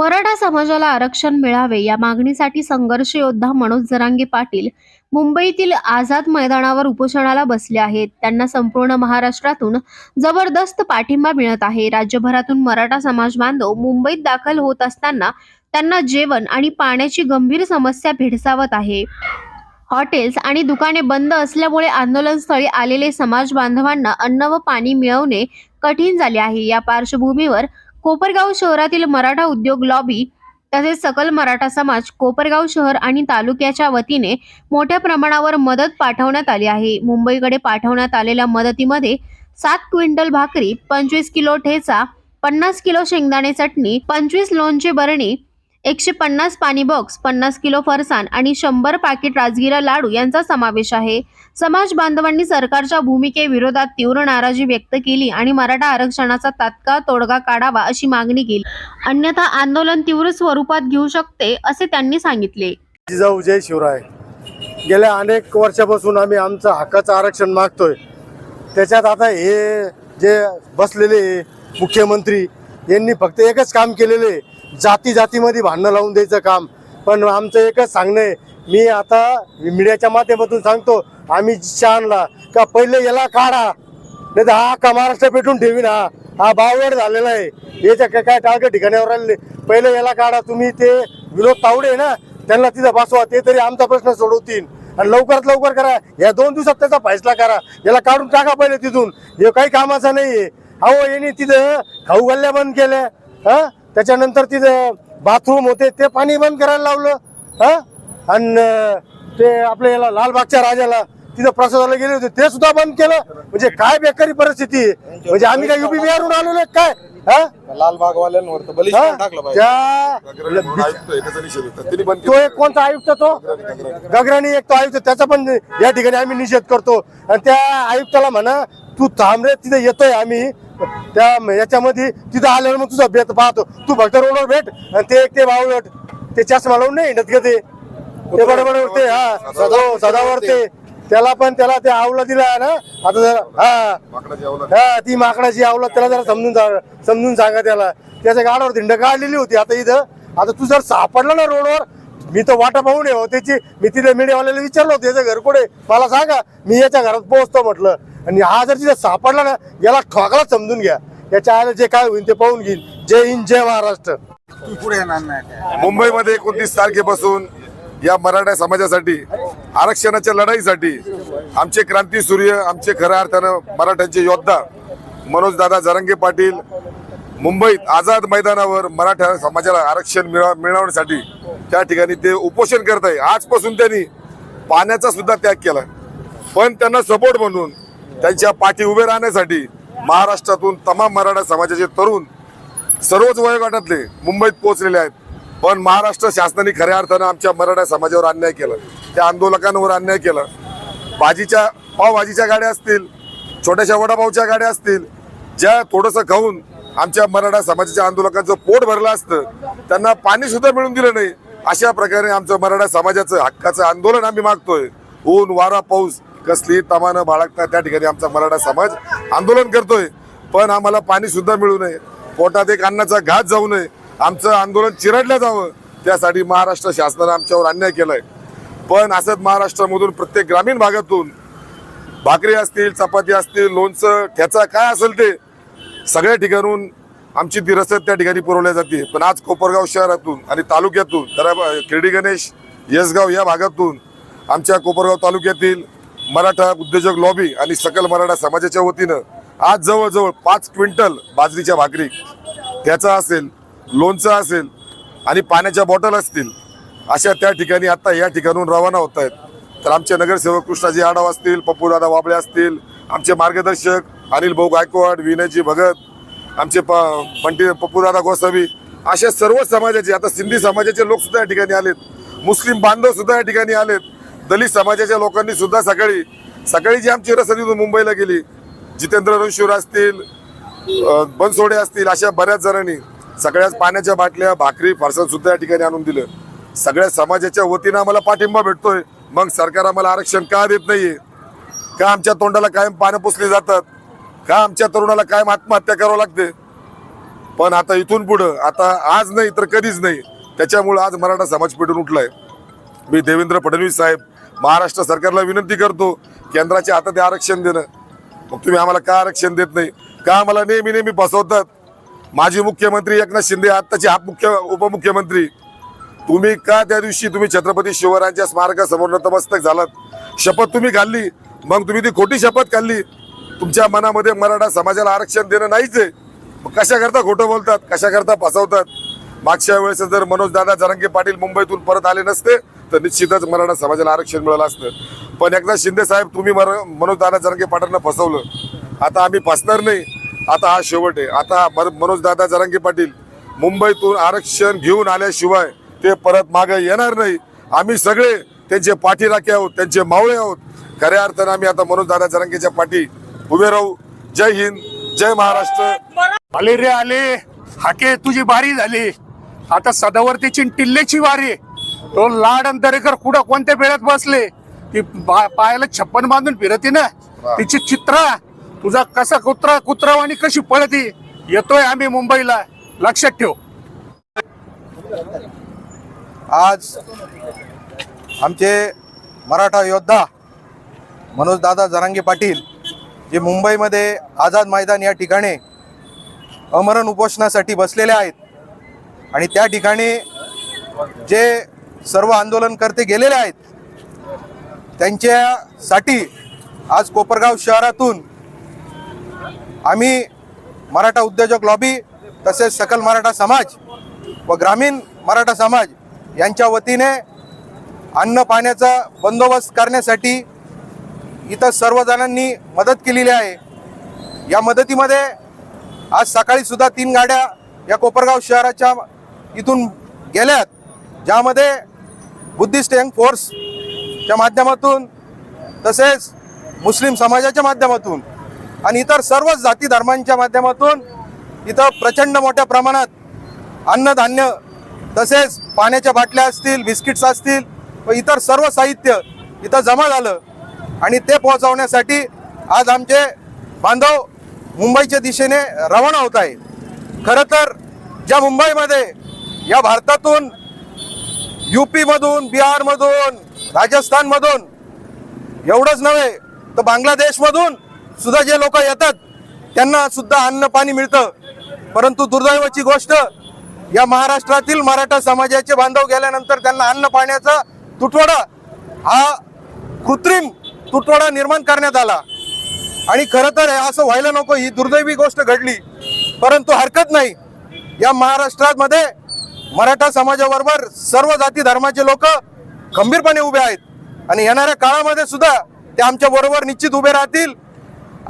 मराठा समाजाला आरक्षण मिळावे या मागणीसाठी संघर्ष योद्धा मनोज जरांगे पाटील मुंबईतील आझाद मैदानावर उपोषणाला बसले आहेत. त्यांना संपूर्ण महाराष्ट्रातून जबरदस्त पाठिंबा मिळत आहे. राज्यभरातून मराठा समाज बांधव मुंबईत दाखल होत असताना त्यांना जेवण आणि पाण्याची गंभीर समस्या भेडसावत आहे. हॉटेल्स आणि दुकाने बंद असल्यामुळे आंदोलनस्थळी आलेले समाज बांधवांना अन्न व पाणी मिळवणे कठीण झाले आहे. या पार्श्वभूमीवर कोपरगाव शहरातील मराठा उद्योग लॉबी तसेच सकल मराठा समाज कोपरगाव शहर आणि तालुक्याच्या वतीने मोठ्या प्रमाणावर मदत पाठवण्यात आली आहे. मुंबईकडे पाठवण्यात आलेल्या मदतीमध्ये सात क्विंटल भाकरी पंचवीस किलो ठेचा पन्नास किलो शेंगदाणे चटणी पंचवीस लोणचे बरणी एकशे पन्नास पाणी बॉक्स पन्नास किलो फरसाण आणि शंभर पाकिट राजगिरा लाडू यांचा समावेश आहे. समाज बांधवांनी सरकारच्या भूमिकेविरोधात तीव्र नाराजी व्यक्त केली आणि मराठा आरक्षणाचा तात्काळ तोडगा काढावा अशी मागणी केली. अन्यथा आंदोलन तीव्र स्वरूपात घेऊ शकते असे त्यांनी सांगितले. जिजाऊ जय शिवराय. गेल्या अनेक वर्षापासून आम्ही आमचं हक्काचं आरक्षण मागतोय. त्याच्यात आता हे जे बसलेले मुख्यमंत्री यांनी फक्त एकच काम केलेले आहे. जाती जातीमध्ये भांडणं लावून द्यायचं काम. पण आमचं एकच सांगणं आहे मी आता मीडियाच्या माध्यमातून सांगतो आम्ही शानला का पहिले याला काढा नाही तर हा का महाराष्ट्र पेटून ठेवीन हा. हा बावड झालेला आहे. याच्या काय काय टाळक्या ठिकाणावर राहिले? पहिले याला काढा तुम्ही ते विनोद तावडे ना त्यांना तिथं बसवा ते तरी आमचा प्रश्न सोडवतील. आणि लवकरात लवकर करा. या दोन दिवसात त्याचा फैसला करा. याला काढून टाका पहिले तिथून. हे काही कामाचा नाहीये. अहो यांनी तिथं खाऊ गल्ल्या बंद केल्या. हा? त्याच्यानंतर तिथं बाथरूम होते ते पाणी बंद करायला लावलं हा? आणि ते आपल्या याला लालबागच्या राजाला तिथं प्रसादाला गेले होते ते सुद्धा बंद केलं. म्हणजे काय बेकारी परिस्थिती? म्हणजे आम्ही काय युपी बिहारून आलेलो काय? हा? लालबागवाल्यांवर बंद तो एक कोणता आयुक्त तो? गगराणी एक तो आयुक्त त्याचा पण या ठिकाणी आम्ही निषेध करतो. आणि त्या आयुक्ताला म्हणा तू थांब रे तिथे येतोय आम्ही. त्या याच्यामध्ये तिथं आल्यावर मग तुझा भेट पाहतो. तू फक्त रोडवर भेट आणि ते एक ते बावळट ते चष्मा लावून नाही हिंडत का ते. बरोबर ते हा. हो सदावर ते त्याला पण त्याला ते आवला दिला ना. आता जरा हा. हा ती माकडाची आवला त्याला जरा समजून समजून सांगा त्याला. त्याच्या गाडावर धिंड काढलेली होती आता इथं. आता तू जर सापडला ना रोडवर मी तर वाटा पाहून येऊ त्याची. मी तिथे मीडियावाल्याला विचारलं होतं याचं घर कुठे मला सांगा. मी याच्या घरात पोहोचतो म्हटलं. आणि हा जर तिथे सापडला ना याला ठोकला समजून घ्या. याच्या आयला जे काय होईल ते पाहून घेईल. जय हिंद जय महाराष्ट्र. मुंबईमध्ये एकोणतीस तारखेपासून या मराठा समाजासाठी आरक्षणाच्या लढाईसाठी आमचे क्रांती सूर्य आमचे खऱ्या अर्थानं मराठ्यांचे योद्धा मनोज दादा जरंगे पाटील मुंबईत आझाद मैदानावर मराठा समाजाला आरक्षण मिळव मिळवण्यासाठी त्या ठिकाणी ते उपोषण करत आहे आजपासून त्यांनी पाण्याचा सुद्धा त्याग केला. पण त्यांना सपोर्ट म्हणून त्यांच्या पाठी उभे राहण्यासाठी महाराष्ट्रातून तमाम मराठा समाजाचे तरुण सर्वच वयोगटातले मुंबईत पोहोचलेले आहेत. पण महाराष्ट्र शासनाने खऱ्या अर्थानं आमच्या मराठा समाजावर अन्याय केला. त्या आंदोलकांवर अन्याय केला. भाजीच्या पावभाजीच्या गाड्या असतील छोट्याशा वडापावच्या गाड्या असतील ज्या थोडंसं खाऊन आमच्या मराठा समाजाच्या आंदोलकांचं पोट भरलं असतं त्यांना पाणी सुद्धा मिळून दिलं नाही. अशा प्रकारे आमचं मराठा समाजाचं हक्काचं आंदोलन आम्ही मागतोय. ऊन वारा पाऊस कसली तमानं बाळगता त्या ठिकाणी आमचा मराठा समाज. आंदोलन करतोय पण आम्हाला पाणी सुद्धा मिळू नये. पोटात एक अन्नाचा घात जाऊ नये. आमचं आंदोलन चिरडलं जावं. त्यासाठी महाराष्ट्र शासनानं आमच्यावर अन्याय केलाय. पण असंच महाराष्ट्रामधून प्रत्येक ग्रामीण भागातून भाकरी असतील चपाती असतील लोणचं ठ्याचा काय असेल ते सगळ्या ठिकाणून आमची ती रसद त्या ठिकाणी पुरवल्या जाते. पण आज कोपरगाव शहरातून आणि तालुक्यातून तर खेडी गणेश येसगाव या भागातून आमच्या कोपरगाव तालुक्यातील मराठा उद्योजक लॉबी आणि सकल मराठा समाजाच्या वतीनं आज जवळजवळ पाच क्विंटल बाजरीच्या भाकरी त्याचा असेल लोणचं असेल आणि पाण्याच्या बॉटल असतील अशा त्या ठिकाणी आता या ठिकाणून रवाना होत आहेत तर आमचे नगरसेवक कृष्णाजी आडाव असतील पप्पूदादा वाबळे असतील आमचे मार्गदर्शक अनिल भाऊ गायकवाड विनयजी भगत आमचे प पंटी पप्पूदादा गोसावी अशा सर्व समाजाचे आता सिंधी समाजाचे लोकसुद्धा या ठिकाणी आलेत. मुस्लिम बांधव सुद्धा या ठिकाणी आलेत. दलित समाजाच्या लोकांनी सुद्धा सकाळी सकाळी जी आमची रसद मुंबईला गेली जितेंद्र रणशूर असतील बनसोडे असतील अशा बऱ्याच जणांनी सगळ्याच पाण्याच्या बाटल्या भाकरी फरसाण सुद्धा या ठिकाणी आणून दिलं. सगळ्या समाजाच्या वतीनं आम्हाला पाठिंबा भेटतोय. मग सरकार आम्हाला आरक्षण का देत नाहीये? का आमच्या तोंडाला कायम पानं पुसली जातात? का आमच्या तरुणाला कायम आत्महत्या करावं लागते? पण आता इथून पुढं आता आज नाही तर कधीच नाही. त्याच्यामुळं आज मराठा समाज पेटून उठलाय. मी देवेंद्र फडणवीस साहेब महाराष्ट्र सरकारला विनंती करतो केंद्राच्या हातात आरक्षण देणं. मग तुम्ही आम्हाला का आरक्षण देत नाही? का आम्हाला नेहमी नेहमी फसवतात? माजी मुख्यमंत्री एकनाथ शिंदे आत्ताचे हा मुख्य उपमुख्यमंत्री. तुम्ही का त्या दिवशी तुम्ही छत्रपती शिवरायांच्या स्मारकासमोर नतमस्तक झालात? शपथ तुम्ही खाल्ली. मग तुम्ही ती खोटी शपथ खाल्ली. तुमच्या मनामध्ये मराठा समाजाला आरक्षण देणं नाहीच आहे. मग खोटं बोलतात? कशाकरता फसवतात? मागच्या वेळेस जर मनोज दादा जरांगे पाटील मुंबईतून परत आले नसते तर निश्चितच मराठा समाजाला आरक्षण मिळालं असतं. पण एकदा शिंदे साहेब तुम्ही मनोज दादा जरांगे पाटीलनं फसवलं. आता आम्ही फसणार नाही. आता हा शेवट आहे. आता मनोज दादा जरांगे पाटील मुंबईतून आरक्षण घेऊन आल्याशिवाय ते परत मागे येणार नाही. आम्ही सगळे त्यांचे पाठीराखे आहोत त्यांचे मावळे आहोत. खऱ्या अर्थानं आम्ही आता मनोज दादा जरांगेच्या पाठी उभे राहू. जय हिंद जय महाराष्ट्र. आले रे आले. हाके तुझी बारी झाली. आता सदावर्तीची टिल्ल्याची टिल्लेची वारी तो लाड आणि दरेकर कुठं कोणत्या बेळ्यात बसले? ती पायाला छप्पन बांधून फिरती ना? तिची चित्र तुझा कसा कुत्रा कुत्रा आणि कशी पळती? येतोय आम्ही मुंबईला. लक्षात ठेव. आज आमचे मराठा योद्धा मनोजदादा जरांगे पाटील जे मुंबईमध्ये आझाद मैदान या ठिकाणी अमरण उपोषणासाठी बसलेले आहेत. आणि त्या ठिकाणी जे सर्व आंदोलनकर्ते गेलेले आहेत. त्यांच्यासाठी आज कोपरगाव शहरातून आम्ही मराठा उद्योजक लॉबी तसेच सकल मराठा समाज व ग्रामीण मराठा समाज यांच्या वतीने अन्न पाण्याचा बंदोबस्त करण्यासाठी इथं सर्वजणांनी मदत केलेली आहे. या मदतीमध्ये आज सकाळी सुद्धा तीन गाड्या या कोपरगाव शहराच्या इथून गेल्यात. ज्यामध्ये बुद्धिस्ट यंग फोर्सच्या माध्यमातून तसेच मुस्लिम समाजाच्या माध्यमातून आणि इतर सर्वच जाती धर्मांच्या माध्यमातून इथं प्रचंड मोठ्या प्रमाणात अन्नधान्य तसेच पाण्याच्या बाटल्या असतील बिस्किट्स असतील व इतर सर्व साहित्य इथं जमा झालं आणि ते पोहोचवण्यासाठी आज आमचे बांधव मुंबईच्या दिशेने रवाना होत आहे खरं तर ज्या मुंबईमध्ये या भारतातून युपीमधून बिहारमधून राजस्थानमधून एवढंच नव्हे तर बांगलादेशमधून सुद्धा जे लोक येतात त्यांना सुद्धा अन्न पाणी मिळतं. परंतु दुर्दैवाची गोष्ट या महाराष्ट्रातील मराठा समाजाचे बांधव गेल्यानंतर त्यांना अन्न पाण्याचा तुटवडा हा कृत्रिम तुटवडा निर्माण करण्यात आला. आणि खरं तर असं व्हायला नको ही दुर्दैवी गोष्ट घडली. परंतु हरकत नाही. या महाराष्ट्रामध्ये मराठा समाजाबरोबर सर्व जाती धर्माचे लोक खंबीरपणे उभे आहेत. आणि येणाऱ्या काळामध्ये सुद्धा ते आमच्या बरोबर निश्चित उभे राहतील.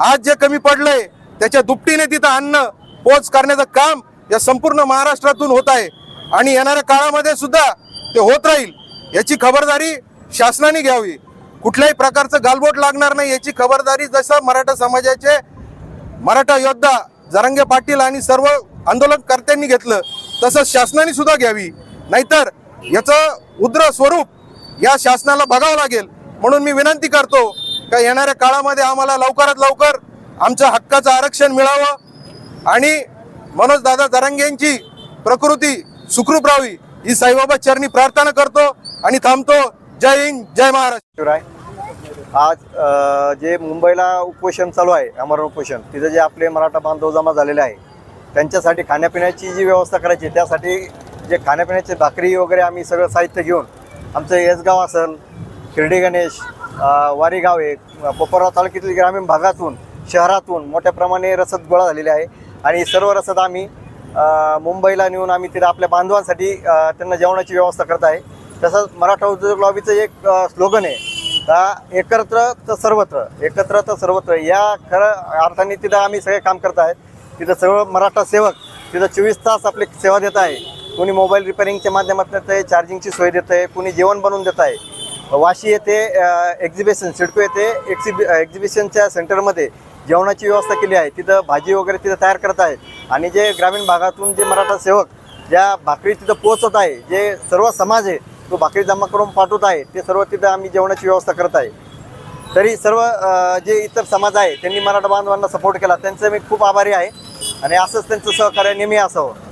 आज जे कमी पडलंय त्याच्या दुपटीने तिथं अन्न पोच करण्याचं काम या संपूर्ण महाराष्ट्रातून होत आहे. आणि येणाऱ्या काळामध्ये सुद्धा ते होत राहील याची खबरदारी शासनाने घ्यावी. कुठल्याही प्रकारचं गालबोट लागणार नाही याची खबरदारी जसं मराठा समाजाचे मराठा योद्धा जरंगे पाटील आणि सर्व आंदोलनकर्त्यांनी घेतलं तसंच शासनाने सुद्धा घ्यावी. नाहीतर याचं उद्र स्वरूप या शासनाला बघावं लागेल. म्हणून मी विनंती करतो का येणाऱ्या काळामध्ये आम्हाला लवकरात लवकर आमच्या हक्काचं आरक्षण मिळावं आणि मनोज दादा प्रकृती सुखरूप राहावी. ही साईबाबा चरणी प्रार्थना करतो आणि थांबतो. जय हिंद जय महाराष्ट्र. राय आज जे मुंबईला उपोषण चालू आहे अमरण उपोषण तिथं जे आपले मराठा बांधव जमा झालेले आहे त्यांच्यासाठी खाण्यापिण्याची जी व्यवस्था करायची त्यासाठी जे खाण्यापिण्याचे भाकरी वगैरे आम्ही सगळं साहित्य घेऊन आमचं येसगाव असेल शिर्डी गणेश वारीगाव वारी गाव आहे पोपरगाव तालुक्यातील ग्रामीण भागातून शहरातून मोठ्या प्रमाणे रसद गोळा झालेली आहे. आणि सर्व रसद आम्ही मुंबईला नेऊन आम्ही तिथं आपल्या बांधवांसाठी त्यांना जेवणाची व्यवस्था करत आहे. तसंच मराठा उद्योग लॉबीचं एक स्लोगन आहे का एकत्र तर सर्वत्र एकत्र तर सर्वत्र या खरं अर्थाने तिथं आम्ही सगळे काम करत आहेत. तिथं सगळं मराठा सेवक तिथं चोवीस तास आपली सेवा देत आहे. कोणी मोबाईल रिपेअरिंगच्या माध्यमातून येत आहे चार्जिंगची सोय देत आहे कोणी जेवण बनवून देत आहे. वाशी येथे एक्झिबिशन सिडको येथे एक्झिबि एक्झिबिशनच्या सेंटरमध्ये जेवणाची व्यवस्था केली आहे. तिथं भाजी वगैरे तिथं तयार करत आहे. आणि जे ग्रामीण भागातून जे मराठा सेवक ज्या भाकरी तिथं पोहोचत आहे जे सर्व समाज आहे तो भाकरी जमा करून पाठवत आहे ते सर्व तिथं आम्ही जेवणाची व्यवस्था करत आहे. तरी सर्व जे इतर समाज आहे त्यांनी मराठा बांधवांना सपोर्ट केला. त्यांचं मी खूप आभारी आहे. आणि असंच त्यांचं सहकार्य नेहमी असावं.